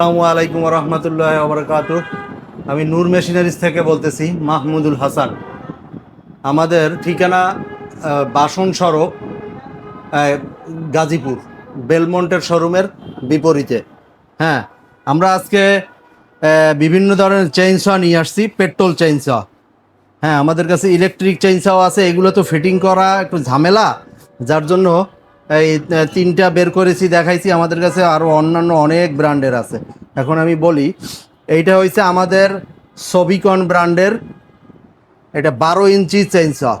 আসসালামু আলাইকুম রহমতুল্লাহ আবরকাত আমি নূর মেশিনারিজ থেকে বলতেছি, মাহমুদুল হাসান। আমাদের ঠিকানা বাসন সড়ক গাজীপুর, বেলমন্টের শোরুমের বিপরীতে। হ্যাঁ আমরা আজকে বিভিন্ন ধরনের চেইনসা নিয়ে আসছি পেট্রোল চেইনসা হ্যাঁ আমাদের কাছে ইলেকট্রিক চেইনসাও আছে, এগুলো তো ফিটিং করা একটু ঝামেলা, যার জন্য এই তিনটা বের করেছি দেখাইছি। আমাদের কাছে আরও অন্যান্য অনেক ব্র্যান্ডের আছে। এখন আমি বলি এইটা হয়েছে আমাদের সবিকন ব্র্যান্ডের এটা বারো ইঞ্চি চেইনসা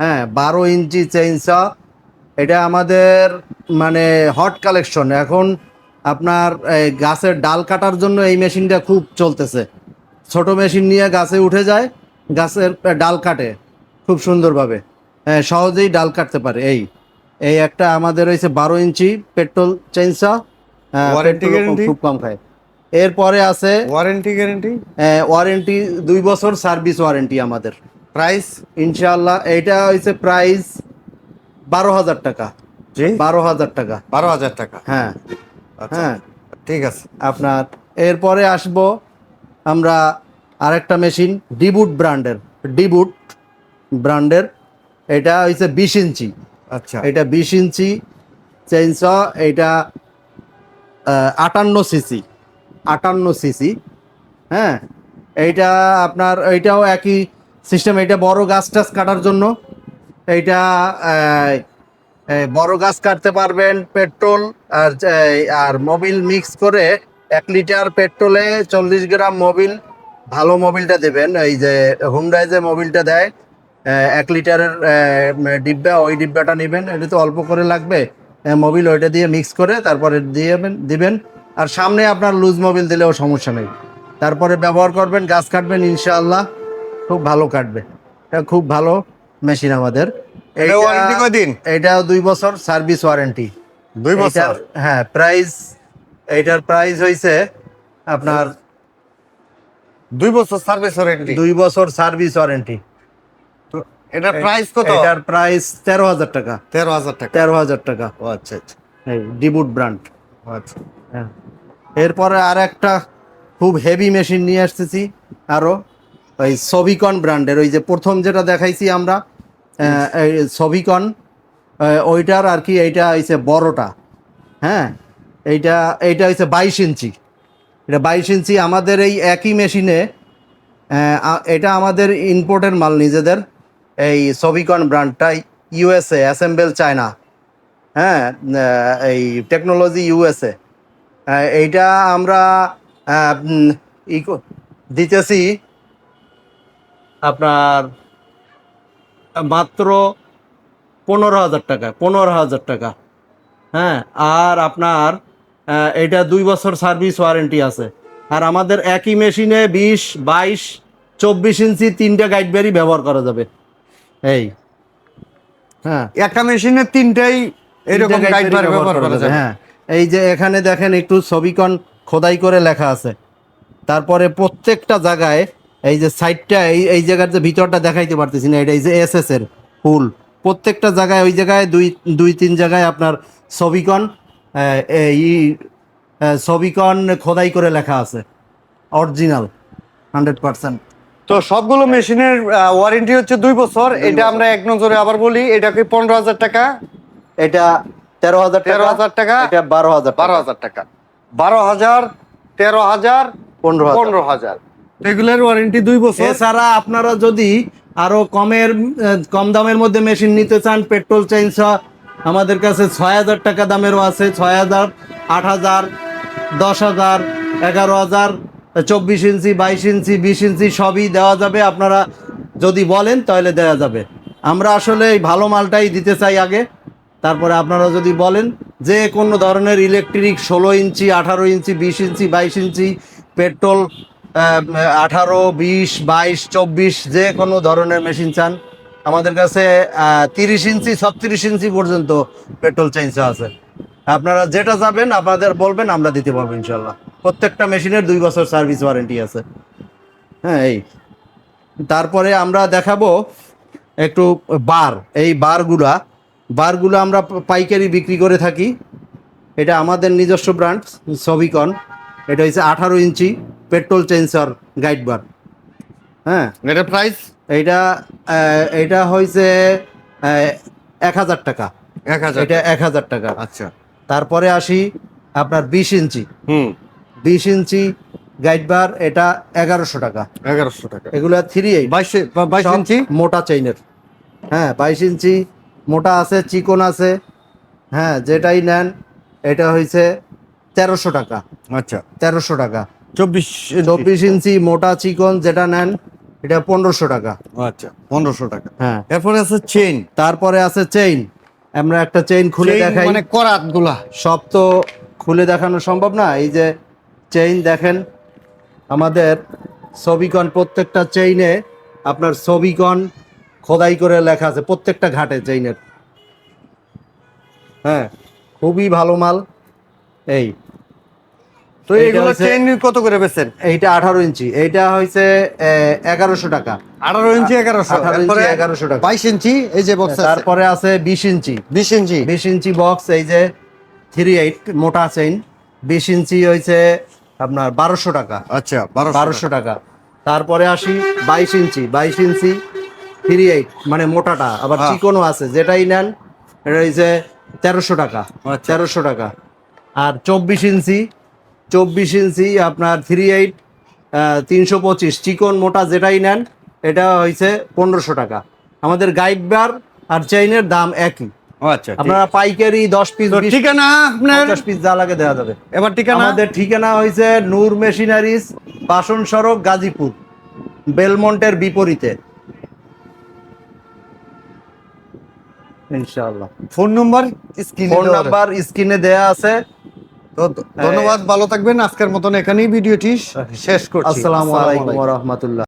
হ্যাঁ বারো ইঞ্চি চেইনসা এটা আমাদের মানে হট কালেকশন এখন আপনার এই গাছের ডাল কাটার জন্য এই মেশিনটা খুব চলতেছে। ছোট মেশিন নিয়ে গাছে উঠে যায় গাছের ডাল কাটে খুব সুন্দরভাবে। হ্যাঁ, সহজেই ডাল কাটতে পারে এই। এই একটা আমাদের হয়েছে বারো ইঞ্চি পেট্রোল Warranty guarantee? খুব কম খায়। এরপরে আছে ওয়ারেন্টি গ্যারেন্টি ওয়ারেন্টি দুই বছর সার্ভিস ওয়ারেন্টি আমাদের। প্রাইস ইনশাআল্লাহ এইটা হয়েছে প্রাইস বারো হাজার টাকা। জি? বারো হাজার টাকা। বারো হাজার টাকা? হ্যাঁ। আচ্ছা হ্যাঁ। ঠিক আছে। আপনার এরপরে আসব আমরা আরেকটা মেশিন ডিবুট ব্র্যান্ডের ডিবুট ব্র্যান্ডের এটা হচ্ছে বিশ ইঞ্চি। আচ্ছা। এটা বিশ ইঞ্চি চেইনস এটা আটান্ন সিসি আটান্ন সিসি হ্যাঁ? এইটা আপনার, এইটাও একই সিস্টেম এটা বড় গাছ টাছ কাটার জন্য। এইটা বড় গাছ কাটতে পারবেন পেট্রোল আর আর মোবিল মিক্স করে এক লিটার পেট্রোলে চল্লিশ গ্রাম মোবিল, ভালো মোবিলটা দেবেন। এই যে হুন্ডায় যে মোবিলটা দেয় এক লিটারের ডিব্বা ওই ডিব্বাটা নেবেন এটা তো অল্প করে লাগবে। মোবিল ওইটা দিয়ে মিক্স করে তারপরে দিয়েবেন দিবেন। আর সামনে আপনার লুজ মোবিল দিলেও সমস্যা নেই। তারপরে ব্যবহার করবেন গাছ কাটবেন ইনশাআল্লাহ। খুব ভালো কাটবে। এটা খুব ভালো মেশিন আমাদের। এটা দুই বছর সার্ভিস ওয়ারেন্টি দুই বছর? হ্যাঁ প্রাইস এইটার প্রাইস হয়েছে আপনার দুই বছর সার্ভিস ওয়ারেন্টি দুই বছর সার্ভিস ওয়ারেন্টি এটার প্রাইস কত? এটার প্রাইস তেরো হাজার টাকা। তেরো হাজার টাকা। তেরো হাজার টাকা। ও আচ্ছা আচ্ছা। এই ডিবুট ব্র্যান্ড আচ্ছা। হ্যাঁ। এরপরে আর একটা খুব হেভি মেশিন নিয়ে আসতেছি আরও ওই সবিকন ব্র্যান্ডের ওই যে প্রথম যেটা দেখাইছি আমরা এই সবিকন ওইটার আর কি এইটা হয়েছে বড়টা। হ্যাঁ এইটা এইটা হয়েছে বাইশ ইঞ্চি। এটা বাইশ ইঞ্চি আমাদের এই একই মেশিনে এটা আমাদের ইম্পোর্টের মাল নিজেদের। এই সবিকন ব্র্যান্ডটা ইউএসএ অ্যাসেম্বল চায়না হ্যাঁ এই টেকনোলজি ইউএসএ এইটা আমরা দিতেছি আপনার মাত্র পনেরো হাজার টাকা, পনেরো হাজার টাকা হ্যাঁ আর আপনার এটা দুই বছর সার্ভিস ওয়ারেন্টি আছে। আর আমাদের একই মেশিনে বিশ, বাইশ, চব্বিশ ইঞ্চি তিনটা গাইডবেরি ব্যবহার করা যাবে। এই। হ্যাঁ। একটা মেশিনে তিনটাই এরকম গাইড ব্যবহার করা যাবে। হ্যাঁ। এই যে এখানে দেখেন একটু ছবিকন খোদাই করে লেখা আছে। তারপরে প্রত্যেকটা জায়গায় এই যে সাইডটা এই এই জায়গার যে ভিতরটা দেখাইতে পারতেছি না এটা এই যে এস এস এর ফুল প্রত্যেকটা জায়গায় ওই জায়গায় দুই দুই তিন জায়গায় আপনার ছবিকন এই ছবিকন খোদাই করে লেখা আছে। Original hundred percent. তো সবগুলো মেশিনের ওয়ারেন্টি হচ্ছে দুই বছর। এটা আমরা এক নজরে আবার বলি এটা কি পনেরো হাজার টাকা? এটা তেরো হাজার তেরো হাজার টাকা। এটা বারো হাজার বারো হাজার টাকা। বারো হাজার তেরো হাজার পনেরো পনেরো হাজার। রেগুলার ওয়ারেন্টি দুই বছর। এছাড়া আপনারা যদি আরও কমের কম দামের মধ্যে মেশিন নিতে চান পেট্রোল চেঞ্জ আমাদের কাছে ছয় হাজার টাকা দামেরও আছে ছয় হাজার আট হাজার দশ হাজার এগারো হাজার চব্বিশ ইঞ্চি, বাইশ ইঞ্চি, বিশ ইঞ্চি সবই দেওয়া যাবে আপনারা যদি বলেন তাহলে দেওয়া যাবে। আমরা আসলে এই ভালো মালটাই দিতে চাই আগে। তারপরে আপনারা যদি বলেন যে কোনো ধরনের ইলেকট্রিক ষোলো ইঞ্চি, আঠারো ইঞ্চি, বিশ ইঞ্চি, বাইশ ইঞ্চি পেট্রোল আঠারো, বিশ, বাইশ, চব্বিশ, যে কোনো ধরনের মেশিন চান, আমাদের কাছে তিরিশ ইঞ্চি, ছত্রিশ ইঞ্চি পর্যন্ত পেট্রোল চেঞ্জ আছে। আপনারা যেটা যাবেন আপনাদের বলবেন, আমরা দিতে পারব ইনশাল্লাহ প্রত্যেকটা মেশিনের দুই বছর সার্ভিস ওয়ারেন্টি আছে। হ্যাঁ এই। তারপরে আমরা দেখাবো একটু বার এই বারগুলা। বারগুলো আমরা পাইকারি বিক্রি করে থাকি। এটা আমাদের নিজস্ব ব্র্যান্ড সবিকন। এটা হচ্ছে আঠারো ইঞ্চি পেট্রোল চেঞ্সার গাইড বার। হ্যাঁ। এটা প্রাইস এইটা আহ, এটা হয়েছে এক হাজার টাকা। এক হাজার এটা এক হাজার টাকা। আচ্ছা। তারপরে আসি আপনার বিশ ইঞ্চি। হুম। বিশ ইঞ্চি গাইড বার এটা এগারোশো টাকা। এগারোশো টাকা। এগুলো থ্রি এইট বাইশ বাইশ ইঞ্চি? মোটা চেইনের হ্যাঁ বাইশ ইঞ্চি মোটা আছে চিকন আছে। হ্যাঁ যেটাই নেন এটা হয়েছে তেরোশো টাকা। আচ্ছা। তেরোশো টাকা। চব্বিশ চব্বিশ ইঞ্চি মোটা চিকন যেটা নেন এটা পনেরোশো টাকা। আচ্ছা পনেরোশো টাকা। হ্যাঁ। এরপরে আছে চেইন তারপরে আছে চেইন আমরা একটা চেইন খুলে দেখাই। মানে করাতগুলা সব তো খুলে দেখানো সম্ভব না। এই যে চেইন দেখেন। আমাদের ছবিকন প্রত্যেকটা চেইনে আপনার ছবিকন খোদাই করে লেখা আছে প্রত্যেকটা ঘাটে চেইনের হ্যাঁ খুবই ভালো মাল। এই। তো এইগুলো চেইন কত করে বেচেন? এইটা আঠারো ইঞ্চি। এইটা হয়েছে এগারোশো টাকা। আঠারো ইঞ্চি এগারোশো। 18 ইঞ্চি, 1100 টাকা। বাইশ ইঞ্চি এই যে বক্স তারপরে আছে বিশ ইঞ্চি। বিশ ইঞ্চি। বিশ ইঞ্চি বক্স এই যে থ্রি এইট মোটা চেইন বিশ ইঞ্চি হয়েছে আপনার বারোশো টাকা। আচ্ছা বারোশো টাকা। তারপরে আসি বাইশ ইঞ্চি। বাইশ ইঞ্চি থ্রি এইট মানে মোটাটা। আবার হ্যাঁ। চিকনও আছে। যেটাই নেন এটা হয়েছে তেরোশো টাকা। আচ্ছা। তেরোশো টাকা। আর চব্বিশ ইঞ্চি চব্বিশ ইঞ্চি আপনার থ্রি এইট তিনশো পঁচিশ। চিকন মোটা যেটাই নেন এটা হয়েছে পনেরোশো টাকা। আমাদের গাইড বার আর চেইনের দাম একই। আচ্ছা আপনারা পাইকারি দশ পিস ঠিকানা আপনার? পঞ্চাশ পিস যা লাগে দেওয়া যাবে। এবার ঠিকানা? আমাদের ঠিকানা হয়েছে নূর মেশিনারিজ বাসন সড়ক গাজীপুর বেলমন্টের বিপরীতে। ইনশাআল্লাহ। Phone number? স্ক্রিনে ফোন নাম্বার স্ক্রিনে দেয়া আছে। তো ধন্যবাদ ভালো থাকবেন। আজকের মতন এখানেই ভিডিওটি শেষ করছি। আসসালামু আলাইকুম। ওয়া রাহমাতুল্লাহ।